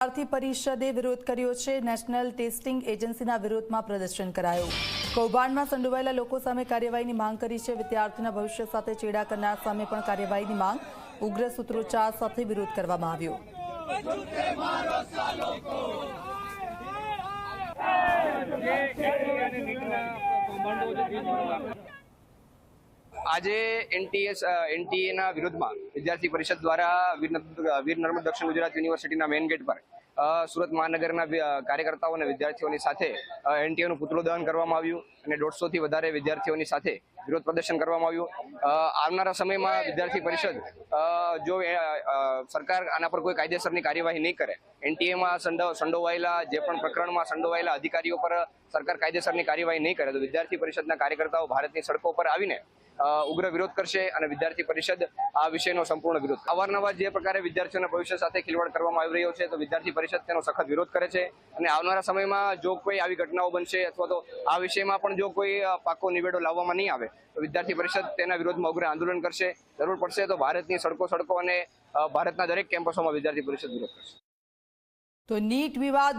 વિદ્યાર્થી પરિષદે વિરોધ કર્યો છે. નેશનલ ટેસ્ટિંગ એજન્સીના વિરોધમાં પ્રદર્શન કરાયું. કૌભાંડમાં સંડોવાયેલા લોકો સામે કાર્યવાહીની માંગ કરી છે. વિદ્યાર્થીના ભવિષ્ય સાથે ચેડા કરનાર સામે પણ કાર્યવાહીની માંગ. ઉગ્ર સૂત્રોચ્ચાર સાથે વિરોધ કરવામાં આવ્યો. આજે એનટીએસ એનટીએના વિરોધમાં વિદ્યાર્થી પરિષદ દ્વારા વીર નર્મદ- દક્ષિણ ગુજરાત યુનિવર્સિટીના મેઇન ગેટ પર સુરત મહાનગરના કાર્યકર્તાઓ અને વિદ્યાર્થીઓની સાથે એનટીએનું પુતળું દહન કરવામાં આવ્યું અને દોઢસોથી વધારે વિદ્યાર્થીઓની સાથે વિરોધ પ્રદર્શન કરવામાં આવ્યું. આવનારા સમયમાં વિદ્યાર્થી પરિષદ જો સરકાર આના પર કોઈ કાયદેસરની કાર્યવાહી નહીં કરે, એનટીએમાં સંડો, સંડોવાયેલા જે પણ પ્રકરણમાં સંડોવાયેલા અધિકારીઓ પર સરકાર કાયદેસરની કાર્યવાહી નહીં કરે, તો વિદ્યાર્થી પરિષદના કાર્યકર્તાઓ ભારતની સડકો પર આવીને ઉગ્ર વિરોધ કરશે અને વિદ્યાર્થી પરિષદ આ વિષયનો સંપૂર્ણ વિરોધ અવારનવાર જે પ્રકારે વિદ્યાર્થીઓના ભવિષ્ય સાથે ખિલવાડ કરવામાં આવી રહ્યો છે, તો વિદ્યાર્થી પરિષદ તેનો સખત વિરોધ કરે છે અને આવનારા સમયમાં જો કોઈ આવી ઘટનાઓ બનશે અથવા તો આ વિષયમાં પણ જો કોઈ પાકો નિવેડો લાવવામાં નહીં આવે, તો વિદ્યાર્થી પરિષદ તેના વિરોધમાં ઉગ્ર આંદોલન કરશે. જરૂર પડશે તો ભારતની સડકો સડકો અને ભારતના દરેક કેમ્પસોમાં વિદ્યાર્થી પરિષદ વિરોધ કરશે. તો નીટ વિવાદ